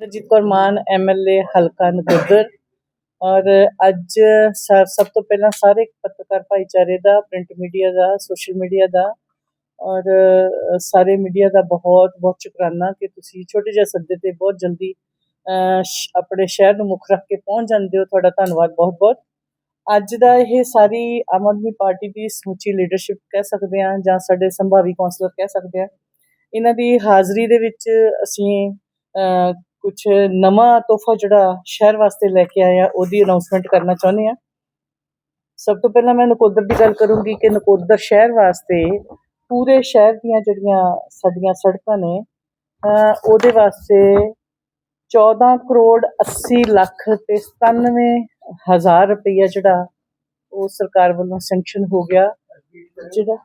ਰਜੀਤ ਕੌਰ ਮਾਨ MLA ਹਲਕਾ ਨਕੋਦਰ ਔਰ ਅੱਜ ਸਰ ਸਭ ਤੋਂ ਪਹਿਲਾਂ ਸਾਰੇ ਪੱਤਰਕਾਰ ਭਾਈਚਾਰੇ ਦਾ, ਪ੍ਰਿੰਟ ਮੀਡੀਆ ਦਾ, ਸੋਸ਼ਲ ਮੀਡੀਆ ਦਾ ਔਰ ਸਾਰੇ ਮੀਡੀਆ ਦਾ ਬਹੁਤ ਬਹੁਤ ਸ਼ੁਕਰਾਨਾ ਕਿ ਤੁਸੀਂ ਛੋਟੇ ਜਿਹੇ ਸੱਦੇ ਤੇ ਬਹੁਤ ਜਲਦੀ ਆਪਣੇ ਸ਼ਹਿਰ ਨੂੰ ਮੁੱਖ ਰੱਖ ਕੇ ਪਹੁੰਚ ਜਾਂਦੇ ਹੋ। ਤੁਹਾਡਾ ਧੰਨਵਾਦ ਬਹੁਤ ਬਹੁਤ। ਅੱਜ ਦਾ ਇਹ ਸਾਰੀ ਆਮ ਆਦਮੀ ਪਾਰਟੀ ਦੀ ਸਮੁੱਚੀ ਲੀਡਰਸ਼ਿਪ ਕਹਿ ਸਕਦੇ ਹਾਂ ਜਾਂ ਸਾਡੇ ਸੰਭਾਵੀ ਕੌਂਸਲਰ ਕਹਿ ਸਕਦੇ ਹਾਂ। ਇਹਨਾਂ ਦੀ ਹਾਜ਼ਰੀ ਦੇ ਵਿੱਚ ਅਸੀਂ ਕੁਝ ਨਵਾਂ ਤੋਹਫਾ ਜਿਹੜਾ ਸ਼ਹਿਰ ਵਾਸਤੇ ਲੈ ਕੇ ਆਇਆ ਉਹਦੀ ਅਨਾਉਂਸਮੈਂਟ ਕਰਨਾ ਚਾਹੁੰਦੇ ਆ। ਸਭ ਤੋਂ ਪਹਿਲਾਂ ਮੈਂ ਨਕੋਦਰ ਦੀ ਗੱਲ ਕਰੂੰਗੀ ਕਿ ਨਕੋਦਰ ਸ਼ਹਿਰ ਵਾਸਤੇ ਪੂਰੇ ਸ਼ਹਿਰ ਦੀਆਂ ਜਿਹੜੀਆਂ ਸਾਡੀਆਂ ਸੜਕਾਂ ਨੇ, ਅਹ ਉਹਦੇ ਵਾਸਤੇ 14 ਕਰੋੜ 80 ਲੱਖ ਤੇ 97 ਹਜ਼ਾਰ ਰੁਪਈਆ ਜਿਹੜਾ ਉਹ ਸਰਕਾਰ ਵੱਲੋਂ ਸੈਂਕਸ਼ਨ ਹੋ ਗਿਆ। ਜਿਹੜਾ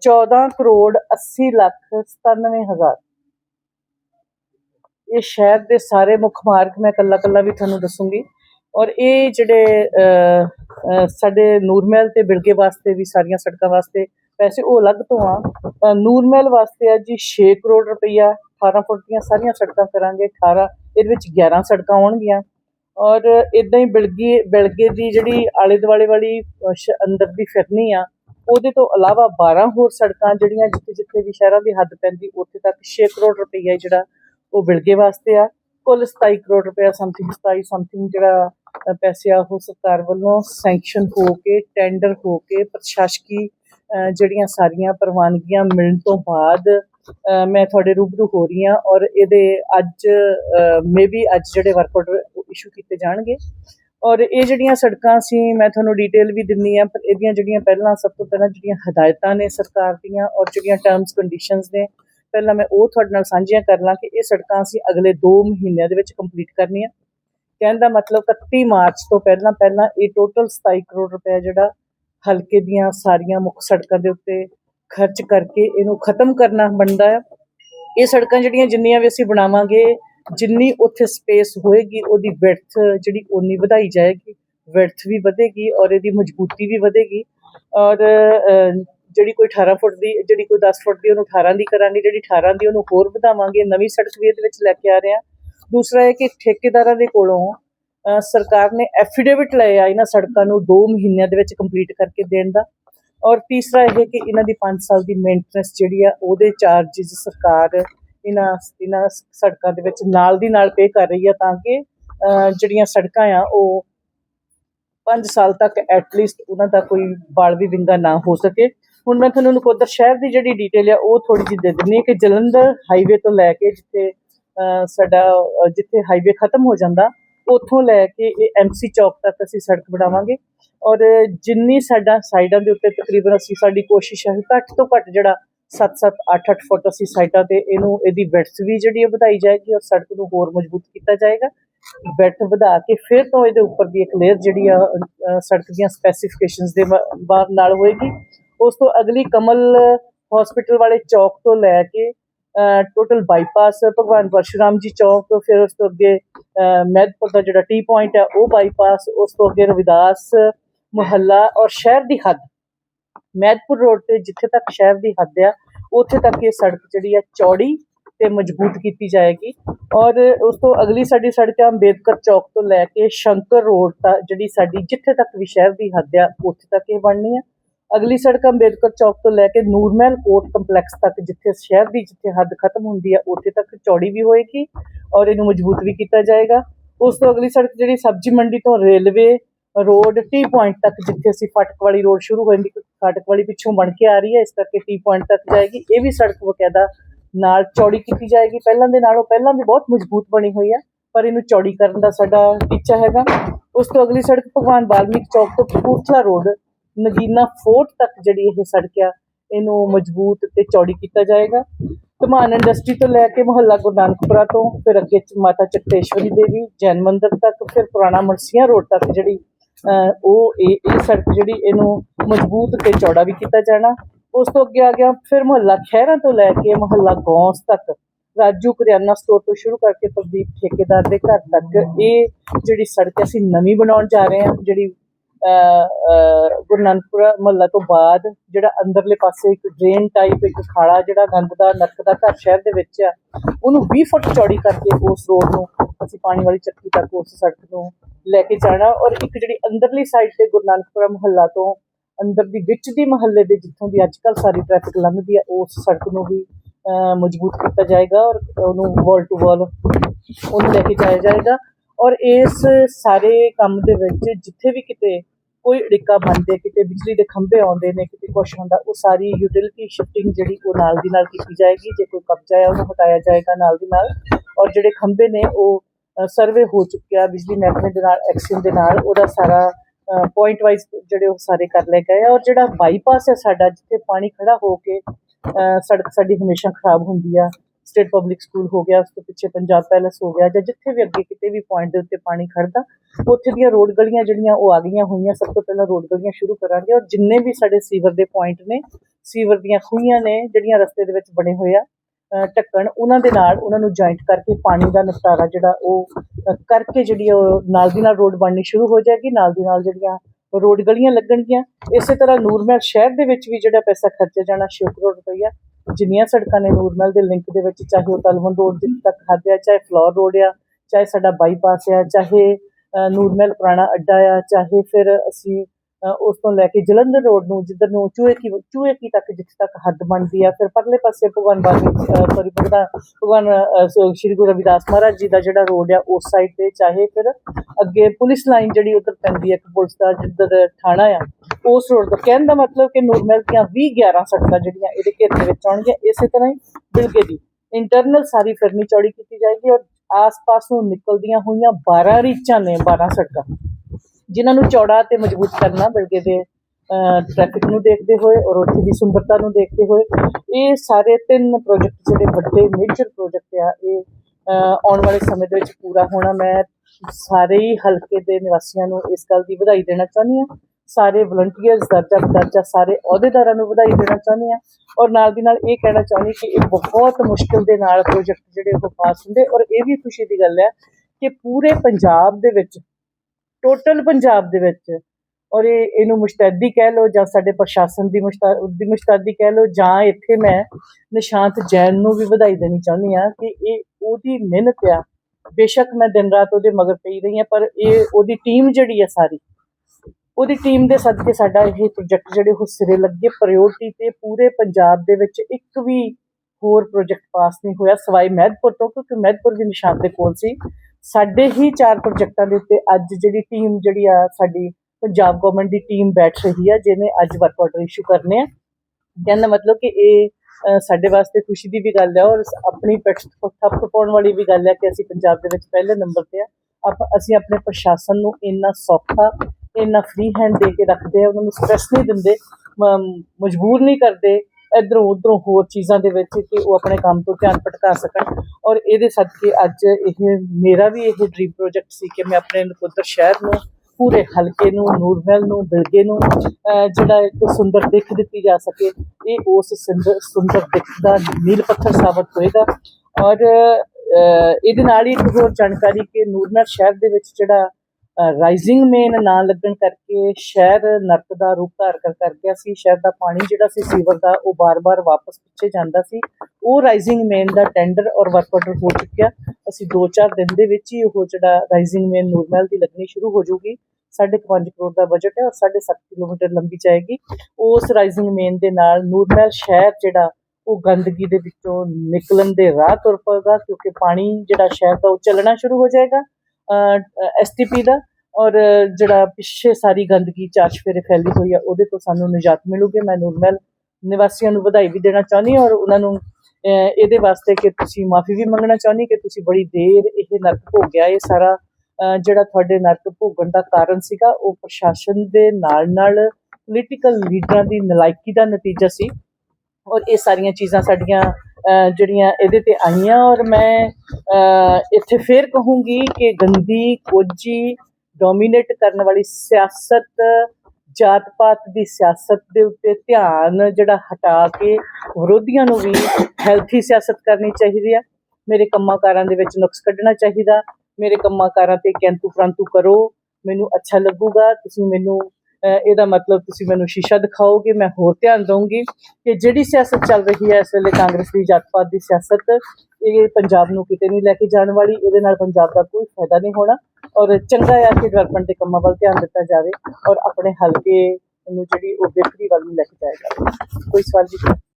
14 ਕਰੋੜ 80 ਲੱਖ 97 ਹਜ਼ਾਰ। ਇਹ ਸ਼ਹਿਰ ਦੇ ਸਾਰੇ ਮੁੱਖ ਮਾਰਗ ਮੈਂ ਕੱਲਾ ਕੱਲਾ ਵੀ ਤੁਹਾਨੂੰ ਦੱਸੂੰਗੀ। ਔਰ ਇਹ ਜਿਹੜੇ ਸਾਡੇ ਨੂਰਮਹਿਲ ਤੇ ਬਿਲਗੇ ਵਾਸਤੇ ਵੀ ਸਾਰੀਆਂ ਸੜਕਾਂ ਵਾਸਤੇ ਪੈਸੇ ਉਹ ਅਲੱਗ ਤੋਂ ਆ। ਨੂਰਮਹਿਲ ਵਾਸਤੇ ਆ ਜੀ 6 ਕਰੋੜ ਰੁਪਈਆ 18 ਫੁੱਟ ਦੀਆਂ ਸਾਰੀਆਂ ਸੜਕਾਂ ਕਰਾਂਗੇ 18 ਇਹਦੇ ਵਿੱਚ 11 ਸੜਕਾਂ ਆਉਣਗੀਆਂ। ਔਰ ਇਦਾਂ ਹੀ ਬਿਲਗੀ ਬਿਲਗੇ ਦੀ ਜਿਹੜੀ ਆਲੇ ਦੁਆਲੇ ਵਾਲੀ ਸ਼- ਅੰਦਰ ਦੀ ਫਿਰਨੀ ਆ, ਉਹਦੇ ਤੋਂ ਇਲਾਵਾ 12 ਹੋਰ ਸੜਕਾਂ ਜਿਹੜੀਆਂ ਜਿੱਥੇ ਜਿੱਥੇ ਵੀ ਸ਼ਹਿਰਾਂ ਦੀ ਹੱਦ ਪੈਂਦੀ, ਉੱਥੇ ਤੱਕ 6 ਕਰੋੜ ਰੁਪਈਆ ਜਿਹੜਾ ਉਹ ਵਿਲਗੇ ਵਾਸਤੇ ਆ। ਕੁੱਲ 27 ਕਰੋੜ ਰੁਪਇਆ ਸਮਥਿੰਗ 27 ਸਮਥਿੰਗ ਜਿਹੜਾ ਪੈਸੇ ਆ ਉਹ ਸਰਕਾਰ ਵੱਲੋਂ ਸੈਂਕਸ਼ਨ ਹੋ ਕੇ ਟੈਂਡਰ ਹੋ ਕੇ ਪ੍ਰਸ਼ਾਸਕੀ ਜਿਹੜੀਆਂ ਸਾਰੀਆਂ ਪ੍ਰਵਾਨਗੀਆਂ ਮਿਲਣ ਤੋਂ ਬਾਅਦ ਮੈਂ ਤੁਹਾਡੇ ਰੂਬਰੂ ਹੋ ਰਹੀ ਹਾਂ ਔਰ ਇਹਦੇ ਅੱਜ ਮੇਬੀ ਅੱਜ ਜਿਹੜੇ ਵਰਕ ਆਰਡਰ ਇਸ਼ੂ ਕੀਤੇ ਜਾਣਗੇ। ਔਰ ਇਹ ਜਿਹੜੀਆਂ ਸੜਕਾਂ ਸੀ, ਮੈਂ ਤੁਹਾਨੂੰ ਡਿਟੇਲ ਵੀ ਦਿੰਨੀ ਆ ਪਰ ਇਹਦੀਆਂ ਜਿਹੜੀਆਂ ਪਹਿਲਾਂ ਸਭ ਤੋਂ ਪਹਿਲਾਂ ਜਿਹੜੀਆਂ ਹਦਾਇਤਾਂ ਨੇ ਸਰਕਾਰ ਦੀਆਂ ਔਰ ਜਿਹੜੀਆਂ ਟਰਮਸ ਕੰਡੀਸ਼ਨਸ ਨੇ ਪਹਿਲਾਂ ਮੈਂ ਉਹ ਤੁਹਾਡੇ ਨਾਲ ਸਾਂਝੀਆਂ ਕਰ ਲਾਂ ਕਿ ਇਹ ਸੜਕਾਂ ਅਸੀਂ ਅਗਲੇ 2 ਮਹੀਨਿਆਂ ਦੇ ਵਿੱਚ ਕੰਪਲੀਟ ਕਰਨੀਆਂ। ਕਹਿਣ ਦਾ ਮਤਲਬ 31 ਮਾਰਚ ਤੋਂ ਪਹਿਲਾਂ ਪਹਿਲਾਂ ਇਹ ਟੋਟਲ 27 ਕਰੋੜ ਰੁਪਏ ਜਿਹੜਾ ਹਲਕੇ ਦੀਆਂ ਸਾਰੀਆਂ ਮੁੱਖ ਸੜਕਾਂ ਦੇ ਉੱਤੇ ਖਰਚ ਕਰਕੇ ਇਹਨੂੰ ਖਤਮ ਕਰਨਾ ਬਣਦਾ ਹੈ ਇਹ ਸੜਕਾਂ ਜਿਹੜੀਆਂ ਜਿੰਨੀਆਂ ਵੀ ਅਸੀਂ ਬਣਾਵਾਂਗੇ, ਜਿੰਨੀ ਉੱਥੇ ਸਪੇਸ ਹੋਏਗੀ, ਉਹਦੀ ਵਿਡਥ ਜਿਹੜੀ ਉਨੀ ਵਧਾਈ ਜਾਏਗੀ ਵਿਡਥ ਵੀ ਵਧੇਗੀ ਔਰ ਇਹਦੀ ਮਜ਼ਬੂਤੀ ਵੀ ਵਧੇਗੀ। ਔਰ ਜਿਹੜੀ ਕੋਈ 18 ਫੁੱਟ ਦੀ ਜਿਹੜੀ ਕੋਈ 10 ਫੁੱਟ ਦੀ ਉਹਨੂੰ 18 ਦੀ ਕਰਾਂਗੇ ਜਿਹੜੀ 18 ਦੀ ਉਹਨੂੰ ਹੋਰ ਵਧਾਵਾਂਗੇ ਨਵੀਂ ਸੜਕ ਵੀ ਇਹਦੇ ਵਿੱਚ ਲੈ ਕੇ ਆ ਰਹੇ ਹਾਂ। ਦੂਸਰਾ ਇਹ ਕਿ ਠੇਕੇਦਾਰਾਂ ਦੇ ਕੋਲੋਂ ਸਰਕਾਰ ਨੇ ਐਫੀਡੇਵਿਟ ਲਏ ਆ ਇਹਨਾਂ ਸੜਕਾਂ ਨੂੰ 2 ਮਹੀਨਿਆਂ ਦੇ ਵਿੱਚ ਕੰਪਲੀਟ ਕਰਕੇ ਦੇਣ ਦਾ। ਔਰ ਤੀਸਰਾ ਇਹ ਕਿ ਇਹਨਾਂ ਦੀ 5 ਸਾਲ ਦੀ ਮੇਨਟੇਨੈਂਸ ਜਿਹੜੀ ਆ ਉਹਦੇ ਚਾਰजेस ਸਰਕਾਰ ਇਹਨਾਂ ਇਹਨਾਂ ਸੜਕਾਂ ਦੇ ਵਿੱਚ ਨਾਲ ਦੀ ਨਾਲ ਪੇ ਕਰ ਰਹੀ ਆ ਤਾਂ ਕਿ ਅਹ, ਜਿਹੜੀਆਂ ਸੜਕਾਂ ਆ ਉਹ 5 ਸਾਲ ਤੱਕ ਐਟਲੀਸਟ ਉਹਨਾਂ ਦਾ ਕੋਈ ਬਾਲ ਵੀ ਵਿੰਗਾ ਨਾ ਹੋ ਸਕੇ। ਹੁਣ ਮੈਂ ਤੁਹਾਨੂੰ ਨਕੋਦਰ ਸ਼ਹਿਰ ਦੀ ਜਿਹੜੀ ਡਿਟੇਲ ਆ, ਉਹ ਥੋੜੀ ਜਿਹੀ ਦੇ ਦਿੰਨੀ ਕਿ ਜਲੰਧਰ ਹਾਈਵੇ ਤੋਂ ਲੈ ਕੇ ਜਿੱਥੇ ਸਾਡਾ ਜਿੱਥੇ ਹਾਈਵੇ ਖਤਮ ਹੋ ਜਾਂਦਾ, ਉੱਥੋਂ ਲੈ ਕੇ ਇਹ ਐਮਸੀ ਚੌਕ ਤੱਕ ਅਸੀਂ ਸੜਕ ਬਣਾਵਾਂਗੇ। ਔਰ ਜਿੰਨੀ ਸਾਡਾ ਸਾਈਡਾਂ ਦੇ ਉੱਤੇ ਤਕਰੀਬਨ ਅਸੀਂ, ਸਾਡੀ ਕੋਸ਼ਿਸ਼ ਹੈ ਘੱਟ ਤੋਂ ਘੱਟ ਜਿਹੜਾ 7-7 8-8 ਫੁੱਟ ਅਸੀਂ ਸਾਈਡਾਂ ਤੇ ਇਹਨੂੰ, ਇਹਦੀ ਬੈਡਥ ਵੀ ਜਿਹੜੀ ਹੈ ਵਧਾਈ ਜਾਏਗੀ ਔਰ ਸੜਕ ਨੂੰ ਹੋਰ ਮਜ਼ਬੂਤ ਕੀਤਾ ਜਾਏਗਾ। ਬੈਡਥ ਵਧਾ ਕੇ ਫਿਰ ਤੋਂ ਇਹਦੇ ਉੱਪਰ ਦੀ ਇੱਕ ਲੇਅਰ ਜਿਹੜੀ ਆ ਸੜਕ ਦੀਆਂ ਸਪੈਸੀਫਿਕੇਸ਼ਨਸ ਦੇ ਨਾਲ ਹੋਏਗੀ। ਉਸ ਤੋਂ ਅਗਲੀ ਕਮਲ ਹਸਪੀਟਲ ਵਾਲੇ ਚੌਕ ਤੋਂ ਲੈ ਕੇ ਟੋਟਲ ਬਾਈਪਾਸ ਭਗਵਾਨ ਪਰਸ਼ੁਰਾਮ ਜੀ ਚੌਕ ਫਿਰ ਉਸ ਤੋਂ ਅੱਗੇ ਅ, ਮਹਿਦਪੁਰ ਦਾ ਜਿਹੜਾ ਟੀ ਪੁਆਇੰਟ ਹੈ ਉਹ ਬਾਈਪਾਸ ਉਸ ਤੋਂ ਅੱਗੇ ਰਵਿਦਾਸ ਮੁਹੱਲਾ ਔਰ ਸ਼ਹਿਰ ਦੀ ਹੱਦ। ਮਹਿਦਪੁਰ ਰੋਡ ਤੇ ਜਿੱਥੇ ਤੱਕ ਸ਼ਹਿਰ ਦੀ ਹੱਦ ਆ ਉੱਥੇ ਤੱਕ ਇਹ ਸੜਕ ਜਿਹੜੀ ਆ ਚੌੜੀ ਤੇ ਮਜ਼ਬੂਤ ਕੀਤੀ ਜਾਏਗੀ ਔਰ ਉਸ ਤੋਂ ਅਗਲੀ ਸਾਡੀ ਸੜਕ ਆ ਅੰਬੇਦਕਰ ਚੌਕ ਤੋਂ ਲੈ ਕੇ ਸ਼ੰਕਰ ਰੋਡ ਤੱਕ ਜਿਹੜੀ ਸਾਡੀ ਜਿੱਥੇ ਤੱਕ ਵੀ ਸ਼ਹਿਰ ਦੀ ਹੱਦ ਆ ਉੱਥੇ ਤੱਕ ਇਹ ਬਣਨੀ ਆ। ਅਗਲੀ ਸੜਕ ਅੰਬੇਦਕਰ ਚੌਕ ਤੋਂ ਲੈ ਕੇ ਨੂਰਮਹਿਲ ਕੋਰਟ ਕੰਪਲੈਕਸ ਤੱਕ, ਜਿੱਥੇ ਸ਼ਹਿਰ ਦੀ ਜਿੱਥੇ ਹੱਦ ਖਤਮ ਹੁੰਦੀ ਹੈ ਉੱਥੇ ਤੱਕ ਚੌੜੀ ਵੀ ਹੋਏਗੀ ਔਰ ਇਹਨੂੰ ਮਜ਼ਬੂਤ ਵੀ ਕੀਤਾ ਜਾਏਗਾ। ਉਸ ਤੋਂ ਅਗਲੀ ਸੜਕ ਜਿਹੜੀ ਸਬਜ਼ੀ ਮੰਡੀ ਤੋਂ ਰੇਲਵੇ ਰੋਡ ਟੀ ਪੁਆਇੰਟ ਤੱਕ, ਜਿੱਥੇ ਅਸੀਂ ਫਾਟਕ ਵਾਲੀ ਰੋਡ ਸ਼ੁਰੂ ਹੋ ਜਾਂਦੀ ਫਾਟਕ ਵਾਲੀ ਪਿੱਛੋਂ ਬਣ ਕੇ ਆ ਰਹੀ ਹੈ, ਇਸ ਕਰਕੇ ਟੀ ਪੁਆਇੰਟ ਤੱਕ ਜਾਏਗੀ। ਇਹ ਵੀ ਸੜਕ ਬਕਾਇਦਾ ਨਾਲ ਚੌੜੀ ਕੀਤੀ ਜਾਏਗੀ। ਪਹਿਲਾਂ ਦੇ ਨਾਲੋਂ ਪਹਿਲਾਂ ਵੀ ਬਹੁਤ ਮਜ਼ਬੂਤ ਬਣੀ ਹੋਈ ਹੈ ਪਰ ਇਹਨੂੰ ਚੌੜੀ ਕਰਨ ਦਾ ਸਾਡਾ ਟੀਚਾ ਹੈਗਾ। ਉਸ ਤੋਂ ਅਗਲੀ ਸੜਕ ਭਗਵਾਨ ਵਾਲਮੀਕ ਚੌਕ ਤੋਂ ਕਪੂਰਥਲਾ ਰੋਡ ਨਗੀਨਾ ਫੋਰਟ ਤੱਕ ਜਿਹੜੀ ਇਹ ਸੜਕ ਆ, ਇਹਨੂੰ ਮਜ਼ਬੂਤ ਤੇ ਚੌੜੀ ਕੀਤਾ ਜਾਏਗਾ। ਧਮਾਨ ਇੰਡਸਟਰੀ ਤੋਂ ਲੈ ਕੇ ਮੁਹੱਲਾ ਗੁਰੂ ਨਾਨਕਪੁਰਾ ਤੋਂ, ਫਿਰ ਅੱਗੇ ਮਾਤਾ ਚੱਟੇਸ਼ਵਰੀ ਦੇਵੀ, ਜੈਨ ਮੰਦਿਰ ਤੱਕ, ਫਿਰ ਪੁਰਾਣਾ ਮਰਸੀਆਂ ਰੋਡ ਤੱਕ ਜਿਹੜੀ ਉਹ ਇਹ ਸੜਕ ਜਿਹੜੀ ਇਹਨੂੰ ਮਜ਼ਬੂਤ ਤੇ ਚੌੜਾ ਵੀ ਕੀਤਾ ਜਾਣਾ। ਉਸ ਤੋਂ ਅੱਗੇ ਆ ਗਿਆ, ਫਿਰ ਮੁਹੱਲਾ ਖਹਿਰਾ ਤੋਂ ਲੈ ਕੇ ਮੁਹੱਲਾ ਗੌਂਸ ਤੱਕ। ਰਾਜੂ ਕਰਿਆਨਾ ਸਟੋਰ ਤੋਂ ਸ਼ੁਰੂ ਕਰਕੇ ਪ੍ਰਦੀਪ ਠੇਕੇਦਾਰ ਦੇ ਘਰ ਤੱਕ ਇਹ ਜਿਹੜੀ ਸੜਕ ਅਸੀਂ ਨਵੀਂ ਬਣਾਉਣ ਜਾ ਰਹੇ ਹਾਂ, ਜਿਹੜੀ ਅਹ, ਗੁਰੂ ਨਾਨਕਪੁਰਾ ਮਹੱਲਾ ਤੋਂ ਬਾਅਦ ਜਿਹੜਾ ਅੰਦਰਲੇ ਪਾਸੇ ਇੱਕ ਡਰੇਨ ਟਾਈਪ ਇੱਕ ਖਾੜਾ ਜਿਹੜਾ ਗੰਦ ਦਾ ਨਰਕ ਦਾ ਘਰ ਸ਼ਹਿਰ ਦੇ ਵਿੱਚ ਆ ਉਹਨੂੰ 20 ਫੁੱਟ ਚੌੜੀ ਕਰਕੇ ਉਸ ਰੋਡ ਨੂੰ ਅਸੀਂ ਪਾਣੀ ਵਾਲੀ ਚੱਕੀ ਤੱਕ ਉਸ ਸੜਕ ਨੂੰ ਲੈ ਕੇ ਜਾਣਾ ਔਰ ਇੱਕ ਜਿਹੜੀ ਅੰਦਰਲੀ ਸਾਈਡ ਤੇ ਗੁਰੂ ਨਾਨਕਪੁਰਾ ਮੁਹੱਲਾ ਤੋਂ ਅੰਦਰ ਦੀ ਵਿੱਚ ਦੀ ਮਹੱਲੇ ਦੇ ਜਿੱਥੋਂ ਦੀ ਅੱਜ ਕੱਲ੍ਹ ਸਾਰੀ ਟ੍ਰੈਫਿਕ ਲੰਘਦੀ ਆ ਉਸ ਸੜਕ ਨੂੰ ਵੀ ਮਜ਼ਬੂਤ ਕੀਤਾ ਜਾਏਗਾ ਔਰ ਉਹਨੂੰ ਵਾਲ ਟੂ ਵਾਲ ਉਹਨੂੰ ਲੈ ਕੇ ਜਾਇਆ ਜਾਏਗਾ। ਔਰ ਇਸ ਸਾਰੇ ਕੰਮ ਦੇ ਵਿੱਚ ਜਿੱਥੇ ਵੀ ਕਿਤੇ ਕੋਈ ਅੜਿੱਕਾ ਬਣਦੇ, ਕਿਤੇ ਬਿਜਲੀ ਦੇ ਖੰਭੇ ਆਉਂਦੇ ਨੇ, ਕਿਤੇ ਕੁਛ ਹੁੰਦਾ, ਉਹ ਸਾਰੀ ਯੂਟਿਲਿਟੀ ਸ਼ਿਫਟਿੰਗ ਜਿਹੜੀ ਉਹ ਨਾਲ ਦੀ ਨਾਲ ਕੀਤੀ ਜਾਏਗੀ। ਜੇ ਕੋਈ ਕਬਜ਼ਾ ਹੈ ਉਹਨੂੰ ਹਟਾਇਆ ਜਾਏਗਾ ਨਾਲ ਦੀ ਨਾਲ। ਔਰ ਜਿਹੜੇ ਖੰਭੇ ਨੇ, ਉਹ ਸਰਵੇ ਹੋ ਚੁੱਕਿਆ ਬਿਜਲੀ ਮਹਿਕਮੇ ਦੇ ਨਾਲ ਐਕਸ਼ਨ ਦੇ ਨਾਲ। ਉਹਦਾ ਸਾਰਾ ਪੁਆਇੰਟ ਵਾਈਜ਼ ਜਿਹੜੇ ਉਹ ਸਾਰੇ ਕਰ ਲਏ ਗਏ ਆ। ਔਰ ਜਿਹੜਾ ਬਾਈਪਾਸ ਹੈ ਸਾਡਾ, ਜਿੱਥੇ ਪਾਣੀ ਖੜਾ ਹੋ ਕੇ ਸੜਕ ਸਾਡੀ ਹਮੇਸ਼ਾ ਖਰਾਬ ਹੁੰਦੀ ਆ ਸਟੇਟ ਪਬਲਿਕ ਸਕੂਲ ਹੋ ਗਿਆ, ਉਸ ਤੋਂ ਪਿੱਛੇ ਪੰਜਾਬ ਪੈਲਸ ਹੋ ਗਿਆ ਜਾਂ ਜਿੱਥੇ ਵੀ ਅੱਗੇ ਕਿਤੇ ਵੀ ਪੁਆਇੰਟ ਦੇ ਉੱਤੇ ਪਾਣੀ ਖੜਦਾ ਉੱਥੇ ਦੀਆਂ ਰੋਡ ਗਲੀਆਂ ਜਿਹੜੀਆਂ ਉਹ ਆ ਗਈਆਂ ਹੋਈਆਂ, ਸਭ ਤੋਂ ਪਹਿਲਾਂ ਰੋਡ ਗਲੀਆਂ ਸ਼ੁਰੂ ਕਰਾਂਗੇ ਔਰ ਜਿੰਨੇ ਵੀ ਸਾਡੇ ਸੀਵਰ ਦੇ ਪੁਆਇੰਟ ਨੇ, ਸੀਵਰ ਦੀਆਂ ਖੂਹੀਆਂ ਨੇ ਜਿਹੜੀਆਂ ਰਸਤੇ ਦੇ ਵਿੱਚ ਬਣੇ ਹੋਏ ਆ ਢੱਕਣ, ਉਹਨਾਂ ਦੇ ਨਾਲ ਉਹਨਾਂ ਨੂੰ ਜੁਆਇੰਟ ਕਰਕੇ ਪਾਣੀ ਦਾ ਨਿਪਟਾਰਾ ਜਿਹੜਾ ਉਹ ਕਰਕੇ ਜਿਹੜੀ ਉਹ ਨਾਲ ਦੀ ਨਾਲ ਰੋਡ ਬਣਨੀ ਸ਼ੁਰੂ ਹੋ ਜਾਏਗੀ, ਨਾਲ ਦੀ ਨਾਲ ਜਿਹੜੀਆਂ ਰੋਡ ਗਲੀਆਂ ਲੱਗਣਗੀਆਂ, ਇਸੇ ਤਰ੍ਹਾਂ ਨੂਰਮਹਿਲ ਸ਼ਹਿਰ ਦੇ ਵਿੱਚ ਵੀ ਜਿਹੜਾ ਪੈਸਾ ਖਰਚਿਆ ਜਾਣਾ, ਛੇ ਕਰੋੜ ਰੁਪਈਆ ਜਿੰਨੀਆਂ ਸੜਕਾਂ ਨੇ ਨੂਰਮਹਿਲ ਦੇ ਲਿੰਕ ਦੇ ਵਿੱਚ, ਚਾਹੇ ਉਹ ਤਲਵੰਡ ਰੋਡ ਜਿੱਥੇ ਤੱਕ ਹੱਦ ਆ, ਚਾਹੇ ਫਲੋਰ ਰੋਡ ਆ, ਚਾਹੇ ਸਾਡਾ ਬਾਈਪਾਸ ਆ, ਚਾਹੇ ਨੂਰਮਹਿਲ ਪੁਰਾਣਾ ਅੱਡਾ ਆ, ਚਾਹੇ ਫਿਰ ਅਸੀਂ ਉਸ ਤੋਂ ਲੈ ਕੇ ਜਲੰਧਰ ਰੋਡ ਨੂੰ, ਜਿੱਧਰ ਨੂੰ ਚੂਹੇ ਕੀ ਚੂਹੇ ਕੀ ਤੱਕ, ਜਿੱਥੇ ਤੱਕ ਹੱਦ ਬਣਦੀ ਆ, ਫਿਰ ਪਰਲੇ ਪਾਸੇ ਭਗਵਾਨ ਬਾਗੀ ਸੌਰੀ ਭਗਵਾਨ ਭਗਵਾਨ ਸ਼੍ਰੀ ਗੁਰੂ ਰਵਿਦਾਸ ਮਹਾਰਾਜ ਜੀ ਦਾ ਜਿਹੜਾ ਰੋਡ ਆ, ਉਸ ਸਾਈਡ ਤੇ ਚਾਹੇ ਫਿਰ ਅੱਗੇ ਪੁਲਿਸ ਲਾਈਨ ਜਿਹੜੀ ਉਧਰ ਪੈਂਦੀ ਹੈ ਇੱਕ ਪੁਲਿਸ ਦਾ ਜਿੱਧਰ ਥਾਣਾ ਆ, ਉਸ ਰੋਡ ਤੋਂ। ਕਹਿਣ ਦਾ ਮਤਲਬ ਕਿ ਨੂਰਮਹਿਲ ਦੀਆਂ 20 11 ਸੜਕਾਂ ਜਿਹੜੀਆਂ ਇਹਦੇ ਘੇਰੇ ਵਿੱਚ ਆਉਣਗੀਆਂ, ਇਸੇ ਤਰ੍ਹਾਂ ਹੀ ਬਿਲਕੇ ਦੀ ਇੰਟਰਨਲ ਸਾਰੀ ਫਿਰਨੀ ਚੌੜੀ ਕੀਤੀ ਜਾਏਗੀ ਔਰ ਆਸ-ਪਾਸ ਨੂੰ ਨਿਕਲਦੀਆਂ ਹੋਈਆਂ 12 ਰੀਚਾਂ ਨੇ 12 ਸੜਕਾਂ। ਜਿਨ੍ਹਾਂ ਨੂੰ ਚੌੜਾ ਤੇ ਮਜ਼ਬੂਤ ਕਰਨਾ, ਬਿਲਕੇ ਦੇ ਟ੍ਰੈਫਿਕ ਨੂੰ ਦੇਖਦੇ ਹੋਏ ਔਰ ਉੱਥੇ ਦੀ ਸੁੰਦਰਤਾ ਨੂੰ ਦੇਖਦੇ ਹੋਏ, ਇਹ ਸਾਰੇ ਤਿੰਨ ਪ੍ਰੋਜੈਕਟ ਜਿਹੜੇ ਵੱਡੇ ਮੇਜਰ ਪ੍ਰੋਜੈਕਟ ਆ, ਇਹ ਆਉਣ ਵਾਲੇ ਸਮੇਂ ਦੇ ਵਿੱਚ ਪੂਰਾ ਹੋਣਾ। ਮੈਂ ਸਾਰੇ ਹੀ ਹਲਕੇ ਦੇ ਨਿਵਾਸੀਆਂ ਨੂੰ ਇਸ ਗੱਲ ਦੀ ਵਧਾਈ ਦੇਣਾ ਚਾਹੁੰਦੀ ਹਾਂ। ਸਾਰੇ ਵਲੰਟੀਅਰਸ ਦਰਜਾ ਦਰਜਾ ਸਾਰੇ ਅਹੁਦੇਦਾਰਾਂ ਨੂੰ ਵਧਾਈ ਦੇਣਾ ਚਾਹੁੰਦੀ ਹਾਂ। ਔਰ ਨਾਲ ਦੀ ਨਾਲ ਇਹ ਕਹਿਣਾ ਚਾਹੁੰਦੀ ਕਿ ਇਹ ਬਹੁਤ ਮੁਸ਼ਕਿਲ ਦੇ ਨਾਲ ਪ੍ਰੋਜੈਕਟ ਜਿਹੜੇ ਉਹ ਪਾਸ ਹੁੰਦੇ। ਔਰ ਇਹ ਵੀ ਖੁਸ਼ੀ ਦੀ ਗੱਲ ਹੈ ਕਿ ਪੂਰੇ ਪੰਜਾਬ ਦੇ ਵਿੱਚ ਟੋਟਲ ਪੰਜਾਬ ਦੇ ਵਿੱਚ, ਔਰ ਇਹ, ਇਹਨੂੰ ਮੁਸ਼ਤੈਦੀ ਕਹਿ ਲਓ ਜਾਂ ਸਾਡੇ ਪ੍ਰਸ਼ਾਸਨ ਦੀ ਮੁਸ਼ਤਾ, ਦੀ ਮੁਸ਼ਤੈਦੀ ਕਹਿ ਲਓ ਜਾਂ ਇੱਥੇ ਮੈਂ ਨਿਸ਼ਾਂਤ ਜੈਨ ਨੂੰ ਵੀ ਵਧਾਈ ਦੇਣੀ ਚਾਹੁੰਦੀ ਆ ਕਿ ਇਹ, ਉਹਦੀ ਮਿਹਨਤ ਆ। ਬੇਸ਼ੱਕ ਮੈਂ ਦਿਨ ਰਾਤ ਉਹਦੇ ਮਗਰ ਪਈ ਰਹੀ ਹਾਂ, ਪਰ ਇਹ, ਉਹਦੀ ਟੀਮ ਜਿਹੜੀ ਆ ਸਾਰੀ, ਉਹਦੀ ਟੀਮ ਦੇ ਸਦਕੇ ਸਾਡਾ ਇਹ ਪ੍ਰੋਜੈਕਟ ਜਿਹੜੇ ਉਹ ਸਿਰੇ ਲੱਗੇ ਪ੍ਰਾਇੋਰਟੀ ਤੇ ਪੂਰੇ ਪੰਜਾਬ ਦੇ ਵਿੱਚ ਇੱਕ ਵੀ ਹੋਰ ਪ੍ਰੋਜੈਕਟ ਪਾਸ ਨਹੀਂ ਹੋਇਆ ਸਵਾਈ ਮਹਿਦਪੁਰ ਤੋਂ, ਕਿਉਂਕਿ ਮਹਿਦਪੁਰ ਵੀ ਨਿਸ਼ਾਨ ਦੇ ਕੋਲ ਸੀ। ਸਾਡੇ ਹੀ ਚਾਰ ਪ੍ਰੋਜੈਕਟਾਂ ਦੇ ਉੱਤੇ ਅੱਜ ਜਿਹੜੀ ਟੀਮ ਜਿਹੜੀ ਆ ਸਾਡੀ ਪੰਜਾਬ ਗਵਰਨਮੈਂਟ ਦੀ ਟੀਮ ਬੈਠ ਰਹੀ ਆ, ਜਿਹਨੇ ਅੱਜ ਵਰਕ ਆਰਡਰ ਇਸ਼ੂ ਕਰਨੇ ਆ। ਕਹਿੰਦਾ ਮਤਲਬ ਕਿ ਇਹ ਸਾਡੇ ਵਾਸਤੇ ਖੁਸ਼ੀ ਦੀ ਵੀ ਗੱਲ ਹੈ ਔਰ ਆਪਣੀ ਪਿੱਠ ਤੋਂ ਪਾਉਣ ਵਾਲੀ ਵੀ ਗੱਲ ਹੈ ਕਿ ਅਸੀਂ ਪੰਜਾਬ ਦੇ ਵਿੱਚ ਪਹਿਲੇ ਨੰਬਰ ਤੇ ਆ। ਆਪਾਂ, ਅਸੀਂ ਆਪਣੇ ਪ੍ਰਸ਼ਾਸਨ ਨੂੰ ਇੰਨਾ ਸੌਖਾ, ਇੰਨਾ ਫ੍ਰੀ ਹੈਂਡ ਦੇ ਕੇ ਰੱਖਦੇ ਆ, ਉਹਨਾਂ ਨੂੰ ਸਟ੍ਰੈਸ ਨਹੀਂ ਦਿੰਦੇ, ਮ- ਮਜਬੂਰ ਨਹੀਂ ਕਰਦੇ ਇਧਰੋਂ ਉਧਰੋਂ ਹੋਰ ਚੀਜ਼ਾਂ ਦੇ ਵਿੱਚ ਕਿ ਉਹ ਆਪਣੇ ਕੰਮ ਤੋਂ ਧਿਆਨ ਭਟਕਾ ਸਕਣ। ਔਰ ਇਹਦੇ ਸਦਕੇ ਅੱਜ ਇਹ ਮੇਰਾ ਵੀ ਇਹ ਡ੍ਰੀਮ ਪ੍ਰੋਜੈਕਟ ਸੀ ਕਿ ਮੈਂ ਆਪਣੇ ਨਕੋਦਰ ਸ਼ਹਿਰ ਨੂੰ, ਪੂਰੇ ਹਲਕੇ ਨੂੰ, ਨੂਰਮਹਿਲ ਨੂੰ ਬਿਲਗੇ ਨੂੰ ਜਿਹੜਾ ਇੱਕ ਸੁੰਦਰ ਦਿੱਖ ਦਿੱਤੀ ਜਾ ਸਕੇ। ਇਹ ਉਸ ਸੁੰਦਰ ਸੁੰਦਰ ਦਿੱਖ ਦਾ ਨੀਲ ਪੱਥਰ ਸਾਬਤ ਹੋਏਗਾ। ਔਰ ਇਹਦੇ ਨਾਲ ਹੀ ਇੱਕ ਹੋਰ ਜਾਣਕਾਰੀ ਕਿ ਨੂਰਮਹਿਲ ਸ਼ਹਿਰ ਦੇ ਵਿੱਚ ਜਿਹੜਾ ਰਾਈਜ਼ਿੰਗ ਮੇਨ ਨਾ ਲੱਗਣ ਕਰਕੇ ਸ਼ਹਿਰ ਨਰਕ ਦਾ ਰੂਪ ਧਾਰ ਕਰ ਕਰ ਗਿਆ ਸੀ ਸ਼ਹਿਰ ਦਾ ਪਾਣੀ ਜਿਹੜਾ ਸੀ ਸੀਵਰ ਦਾ ਉਹ ਬਾਰ-ਬਾਰ ਵਾਪਸ ਪਿੱਛੇ ਜਾਂਦਾ ਸੀ। ਉਹ ਰਾਈਜ਼ਿੰਗ ਮੇਨ ਦਾ ਟੈਂਡਰ ਔਰ ਵਰਕ ਆਰਡਰ ਹੋ ਚੁੱਕਿਆ। ਅਸੀਂ 2-4 ਦਿਨ ਦੇ ਵਿੱਚ ਹੀ ਉਹ ਜਿਹੜਾ ਰਾਈਜ਼ਿੰਗ ਮੇਨ ਨੂਰਮਹਿਲ ਦੀ ਲੱਗਣੀ ਸ਼ੁਰੂ ਹੋ ਜਾਊਗੀ। ਸਾਢੇ ਕੁ ਪੰਜ ਕਰੋੜ ਦਾ ਬਜਟ ਹੈ ਔਰ ਸਾਢੇ ਸੱਤ ਕਿਲੋਮੀਟਰ ਲੰਬੀ ਜਾਏਗੀ। ਉਸ ਰਾਈਜ਼ਿੰਗ ਮੇਨ ਦੇ ਨਾਲ ਨੂਰਮਹਿਲ ਸ਼ਹਿਰ ਜਿਹੜਾ ਉਹ ਗੰਦਗੀ ਦੇ ਵਿੱਚੋਂ ਨਿਕਲਣ ਦੇ ਰਾਹ ਤੁਰ ਪਵੇਗਾ ਕਿਉਂਕਿ ਪਾਣੀ ਜਿਹੜਾ ਸ਼ਹਿਰ ਦਾ ਉਹ ਚੱਲਣਾ ਸ਼ੁਰੂ ਹੋ ਜਾਏਗਾ। ਐਸਟੀਪੀ ਦਾ। ਔਰ ਜਿਹੜਾ ਪਿੱਛੇ ਸਾਰੀ ਗੰਦਗੀ ਚਾਰ ਚਫੇਰੇ ਫੈਲੀ ਹੋਈ ਆ, ਉਹਦੇ ਤੋਂ ਸਾਨੂੰ ਨਿਜਾਤ ਮਿਲੂਗੀ। ਮੈਂ ਨੂਰਮਹਿਲ ਨਿਵਾਸੀਆਂ ਨੂੰ ਵਧਾਈ ਵੀ ਦੇਣਾ ਚਾਹੁੰਦੀ ਔਰ ਉਹਨਾਂ ਨੂੰ ਇਹਦੇ ਵਾਸਤੇ ਕਿ ਤੁਸੀਂ ਮਾਫੀ ਵੀ ਮੰਗਣਾ ਚਾਹੁੰਦੀ, ਕਿ ਤੁਸੀਂ ਬੜੀ ਦੇਰ ਇਹ ਨਰਕ ਭੋਗਿਆ ਇਹ ਸਾਰਾ ਜਿਹੜਾ ਤੁਹਾਡੇ ਨਰਕ ਭੋਗਣ ਦਾ ਕਾਰਨ ਸੀਗਾ, ਉਹ ਪ੍ਰਸ਼ਾਸਨ ਦੇ ਨਾਲ ਨਾਲ ਪੋਲੀਟੀਕਲ ਲੀਡਰਾਂ ਦੀ ਨਲਾਇਕੀ ਦਾ ਨਤੀਜਾ ਸੀ। ਔਰ ਇਹ ਸਾਰੀਆਂ ਚੀਜ਼ਾਂ ਸਾਡੀਆਂ ਜਿਹੜੀਆਂ ਇਹਦੇ ਤੇ ਆਈਆਂ। ਔਰ ਮੈਂ ਇੱਥੇ ਫੇਰ ਕਹੂੰਗੀ ਕਿ ਗੰਦੀ, ਕੋਝੀ ਡੋਮੀਨੇਟ ਕਰਨ ਵਾਲੀ ਸਿਆਸਤ ਜਾਤ ਪਾਤ ਦੀ ਸਿਆਸਤ ਦੇ ਉੱਤੇ ਧਿਆਨ ਜਿਹੜਾ ਹਟਾ ਕੇ ਵਿਰੋਧੀਆਂ ਨੂੰ ਵੀ ਹੈਲਥੀ ਸਿਆਸਤ ਕਰਨੀ ਚਾਹੀਦੀ ਆ। ਮੇਰੇ ਕੰਮਾਂ ਕਾਰਾਂ ਦੇ ਵਿੱਚ ਨੁਕਸ ਕੱਢਣਾ ਚਾਹੀਦਾ। ਮੇਰੇ ਕੰਮਾਂ ਕਾਰਾਂ ਤੇ ਕਿੰਤੂ ਪ੍ਰੰਤੂ ਕਰੋ। ਮੈਨੂੰ ਅੱਛਾ ਲੱਗੂਗਾ। ਤੁਸੀਂ ਮੈਨੂੰ ਇਹਦਾ ਮਤਲਬ ਤੁਸੀਂ ਮੈਨੂੰ ਸ਼ੀਸ਼ਾ ਦਿਖਾਓਗੇ, ਮੈਂ ਹੋਰ ਧਿਆਨ ਦਊਂਗੀ ਕਿ ਜਿਹੜੀ ਸਿਆਸਤ ਚੱਲ ਰਹੀ ਹੈ ਇਸ ਵੇਲੇ ਕਾਂਗਰਸ ਦੀ ਜਾਤਪਾਤ ਦੀ ਸਿਆਸਤ, ਇਹ ਪੰਜਾਬ ਨੂੰ ਕਿਤੇ ਨਹੀਂ ਲੈ ਕੇ ਜਾਣ ਵਾਲੀ, ਇਹਦੇ ਨਾਲ ਪੰਜਾਬ ਦਾ ਕੋਈ ਫਾਇਦਾ ਨਹੀਂ ਹੋਣਾ ਔਰ ਚੰਗਾ ਹੈ ਕਿ ਡਿਵੈਲਪਮੈਂਟ ਦੇ ਕੰਮਾਂ ਵੱਲ ਧਿਆਨ ਦਿੱਤਾ ਜਾਵੇ ਔਰ ਆਪਣੇ ਹਲਕੇ ਨੂੰ ਜਿਹੜੀ ਉਹ ਬਿਹਤਰੀ ਵੱਲ ਨੂੰ ਲੈ ਕੇ ਜਾਇਆ ਜਾਵੇ। ਕੋਈ ਸਵਾਲ ਜੀ